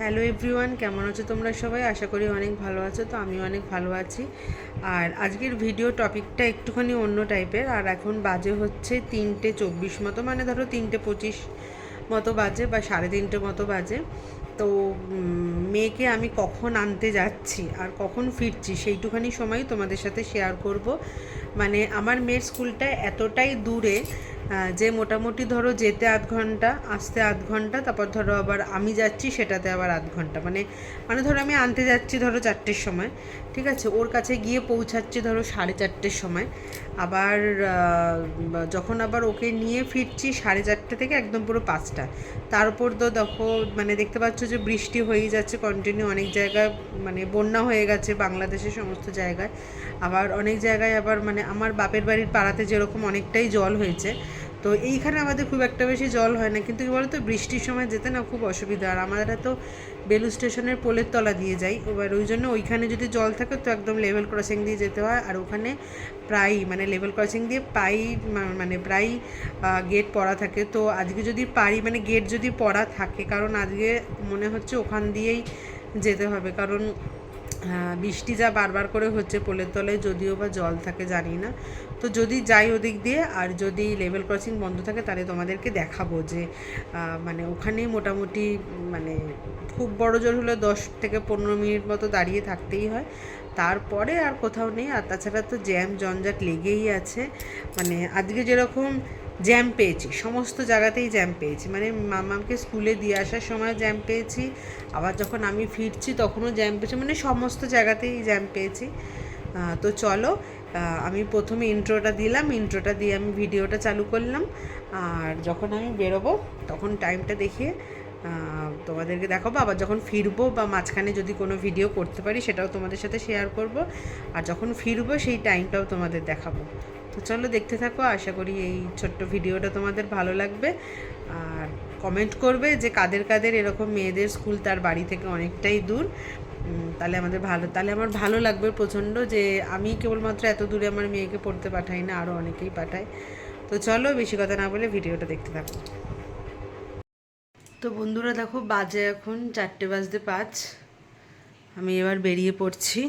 Hello everyone, কেমন আছো তোমরা সবাই? আশা করি অনেক ভালো আছো, তো আমিও অনেক ভালো আছি। আর আজকের ভিডিও টপিকটা একটুখানি অন্য টাইপের, আর এখন বাজে হচ্ছে তিনটে চব্বিশ মতো মানে ধরো তিনটে পঁচিশ মতো বাজে বা সাড়ে তিনটে মতো বাজে। তো মেয়েকে আমি কখন আনতে যাচ্ছি আর কখন ফিরছি সেইটুখানি সময় তোমাদের সাথে শেয়ার করব। মানে আমার মেয়ের স্কুলটা এতটাই দূরে যে মোটামুটি ধরো যেতে আধ ঘণ্টা, আসতে আধ ঘণ্টা, তারপর ধরো আবার আমি যাচ্ছি সেটাতে আবার আধ ঘণ্টা। মানে মানে ধরো আমি আনতে যাচ্ছি ধরো চারটের সময়, ঠিক আছে? ওর কাছে গিয়ে পৌঁছাচ্ছি ধরো সাড়ে চারটের সময়। আবার যখন আবার ওকে নিয়ে ফিরছি সাড়ে চারটে থেকে একদম পুরো পাঁচটা। তারপর তো দেখো মানে দেখতে পাচ্ছ যে বৃষ্টি হয়েই যাচ্ছে কন্টিনিউ অনেক জায়গায় মানে বন্যা হয়ে গেছে বাংলাদেশের সমস্ত জায়গায়। আবার অনেক জায়গায় আবার মানে আমার বাপের বাড়ির পাড়াতে যেরকম অনেকটাই জল হয়েছে তো এইখানে আমাদের খুব একটা বেশি জল হয় না, কিন্তু কি বলতো, বৃষ্টির সময় যেতে না খুব অসুবিধা। আর আমাদের তো বেলু স্টেশনের পোলের তলা দিয়ে যাই, এবার ওই জন্য ওইখানে যদি জল থাকে তো একদম লেভেল ক্রসিং দিয়ে যেতে হয়। আর ওখানে প্রায় মানে লেভেল ক্রসিং দিয়ে প্রায় মা- মানে প্রায় গেট পড়া থাকে। তো আজকে যদি পারি মানে গেট যদি পড়া থাকে, কারণ আজকে মনে হচ্ছে ওখান দিয়েই যেতে হবে। কারণ বৃষ্টি যা বারবার করে হচ্ছে পোলের তলায় যদিও বা জল থাকে, জানি না। তো যদি যাই ওদিক দিয়ে আর যদি লেভেল ক্রসিং বন্ধ থাকে তাহলে তোমাদেরকে দেখাবো যে মানে ওখানে মোটামুটি মানে খুব বড় জোর হলে দশ থেকে পনেরো মিনিট মতো দাঁড়িয়ে থাকতেই হয়। তারপরে আর কোথাও নেই। আর তাছাড়া তো জ্যাম, জঞ্জাট লেগেই আছে। মানে আজকে যেরকম জ্যাম পেয়েছি, সমস্ত জায়গাতেই জ্যাম পেয়েছি। মানে মামাকে স্কুলে দিয়ে আসার সময় জ্যাম পেয়েছি, আবার যখন আমি ফিরছি তখনও জ্যাম পেয়েছি মানে সমস্ত জায়গাতেই জ্যাম পেয়েছি। তো চলো আমি প্রথমে ইন্ট্রোটা দিলাম ইন্ট্রোটা দিয়ে আমি ভিডিওটা চালু করলাম। আর যখন আমি বেরোবো, তখন টাইমটা দেখিয়ে তোমাদেরকে দেখাবো। আবার যখন ফিরবো বা মাঝখানে যদি কোনো ভিডিও করতে পারি, সেটাও তোমাদের সাথে শেয়ার করব। আর যখন ফিরবো, সেই টাইমটাও তোমাদের দেখাবো। তো চলো দেখতে থাকো, আশা করি এই ছোট্ট ভিডিওটা তোমাদের ভালো লাগবে। আর কমেন্ট করবে যে কাদের কাদের এরকম মেয়েদের স্কুল তার বাড়ি থেকে অনেকটাই দূর। তাহলে আমাদের ভালো, তাহলে আমার ভালো লাগবে প্রচণ্ড যে আমি কেবলমাত্র এত দূরে আমার মেয়েকে পড়তে পাঠাই না আরও অনেকেই পাঠায়। তো চলো বেশি কথা না বলে ভিডিওটা দেখতে থাকো। তো বন্ধুরা দেখো বাজে এখন চারটে বাজতে পাঁচ। আমি এবার বেরিয়ে পড়ছি।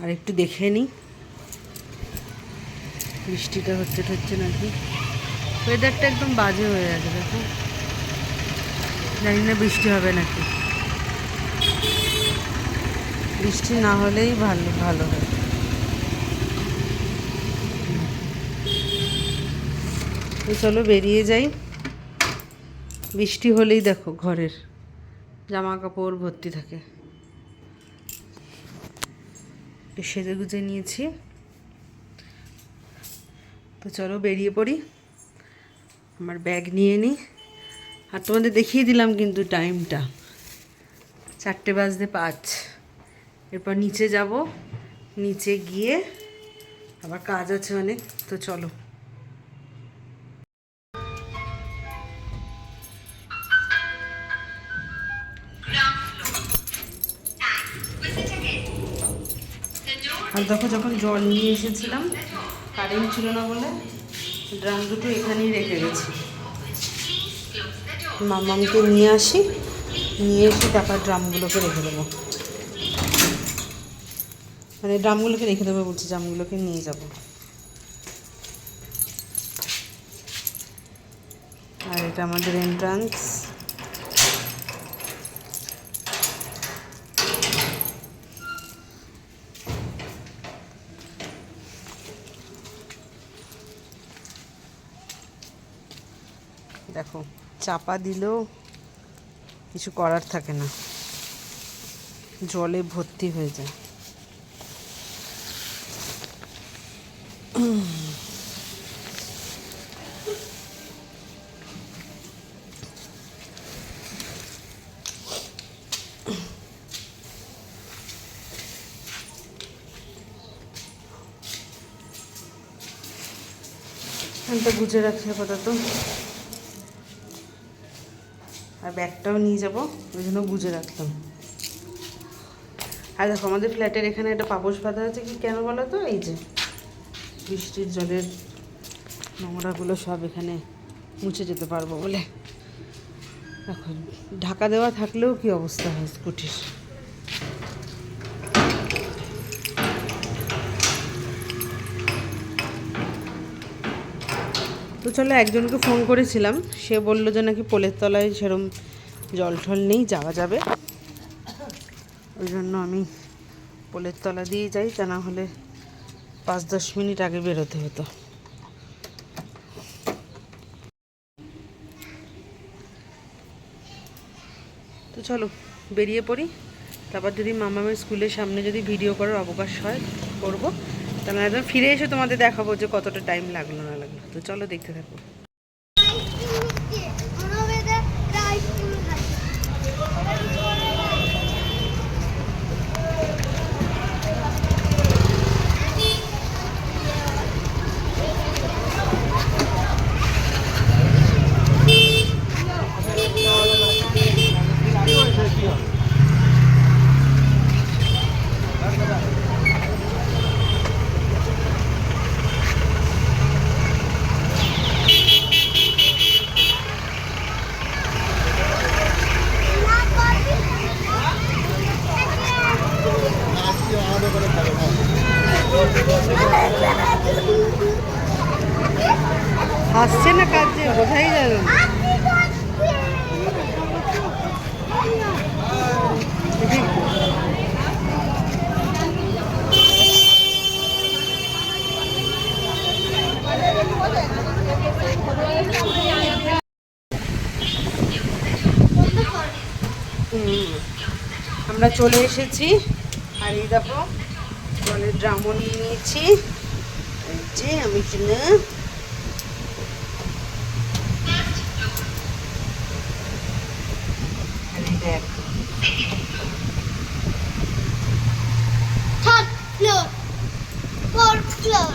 আর একটু দেখে নিই। বৃষ্টিটা হচ্ছে হচ্ছে নাকি? ওয়েদারটা একদম বাজে হয়ে গেছে, দেখো। জানি না বৃষ্টি হবে নাকি। বৃষ্টি না হলেই ভালো ভালো হয়। তো চলো বেরিয়ে যাই। বৃষ্টি হলেই দেখো ঘরের জামা কাপড় ভর্তি থাকে। সেজে গুজে নিয়েছি। তো চলো বেরিয়ে পড়ি। আমার ব্যাগ নিয়ে নিই আর তোমাদের দেখিয়ে দিলাম কিন্তু টাইমটা। চারটে বাজতে পাঁচ। এরপর নিচে যাব। নিচে গিয়ে আবার কাজ আছে অনেক। তো চলো। আর দেখো যখন জল নিয়ে এসেছিলাম, কারেন্ট ছিল না বলে ড্রাম দুটো এখানেই রেখে গেছি। মামামকে নিয়ে আসি, নিয়ে এসে তারপর ড্রামগুলোকে রেখে দেবো। মানে ড্রামগুলোকে রেখে দেবো বলছি, ড্রামগুলোকে নিয়ে যাব। আর এটা আমাদের এন্ট্রান্স দেখো চাপা দিলেও কিছু করার থাকে না। জলে ভর্তি হয়ে যায়। গুজে রাখি আপাতত। আর ব্যাগটাও নিয়ে যাব, ওই জন্য বুঝে রাখলাম আর দেখো, আমাদের ফ্ল্যাটের এখানে একটা পাপোশ পাতা আছে কি? কেন বলো তো? এই যে, বৃষ্টির জলের নোংরাগুলো সব এখানে মুছে যেতে পারব বলে। এখন ঢাকা দেওয়া থাকলেও কি অবস্থা হয় স্কুটির? চলো একজনকে ফোন করেছিলাম। সে বলল যে নাকি পোলের তলায় সেরম জল টল নেই, যাওয়া যাবে। ওই জন্য আমি পোলের তলা দিয়ে যাই, তা না হলে পাঁচ দশ মিনিট আগে বেরোতে হতো। তো চলো, বেরিয়ে পড়ি। তারপর যদি মামামের স্কুলের সামনে যদি ভিডিও করার অবকাশ হয়, করব। তাহলে ফিরে এসে তোমাদের দেখাবো যে কতটা টাইম লাগল না লাগল। তো চলো দেখতে থাকো। হাসছে না কাজে বোঝাই যাবে। আমরা চলে এসেছি আর এই দেখো, জলের ড্রামও নিয়ে নিয়েছি যে আমি কিনে আর এই দেখ. Fourth floor.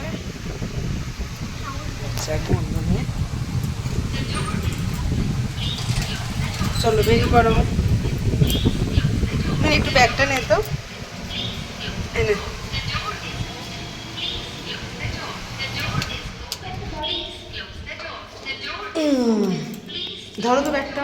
আচ্ছা বন্ধ নিয়ে। চলো বেরিয়ে পড়ো। না, একটু ব্যাগটা নে তো। এনে ধরো তো ব্যাগটা।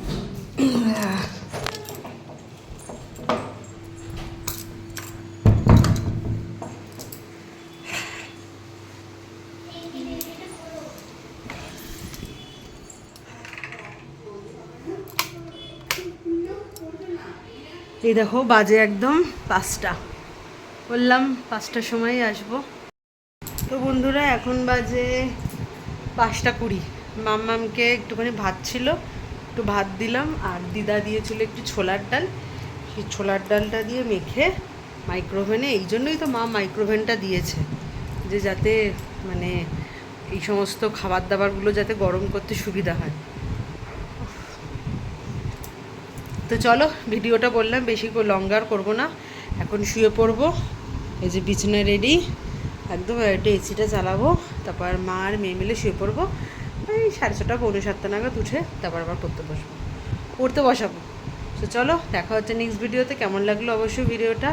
এই দেখো, বাজে একদম পাঁচটা। বললাম পাঁচটার সময় আসব। তো বন্ধুরা, এখন বাজে পাঁচটা কুড়ি। মাম্মামকে একটুখানি ভাত ছিল, একটু ভাত দিলাম, আর দিদা দিয়েছিল একটু ছোলার ডাল। সেই ছোলার ডালটা দিয়ে মেখে মাইক্রোভেনে এই জন্যই তো মা মাইক্রোভেনটা দিয়েছে, যে যাতে মানে এই সমস্ত খাবার দাবারগুলো যাতে গরম করতে সুবিধা হয়। তো চলো, ভিডিওটা বললাম, বেশি লঙ্গার করব না। এখন শুয়ে পড়ব, এই যে বিছানা রেডি একদম একটা এসিটা চালাবো তারপর মা আর মেয়ে মিলে শুয়ে পড়ব। এই সাড়ে ছটা, পৌনে সাতটা নাগাদ উঠে তারপর আবার পড়তে বসবো, পড়তে বসাবো। তো চলো, দেখা হচ্ছে নেক্সট ভিডিওতে কেমন লাগল অবশ্যই ভিডিওটা?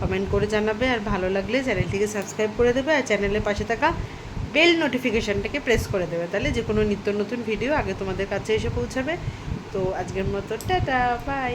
কমেন্ট করে জানাবে, আর ভালো লাগলে চ্যানেলটিকে সাবস্ক্রাইব করে দেবে, আর চ্যানেলের পাশে থাকা বেল নোটিফিকেশানটাকে প্রেস করে দেবে। তাহলে যে কোনো নিত্য নতুন ভিডিও আগে তোমাদের কাছে এসে পৌঁছাবে। তো আজকের মতো টাটা বাই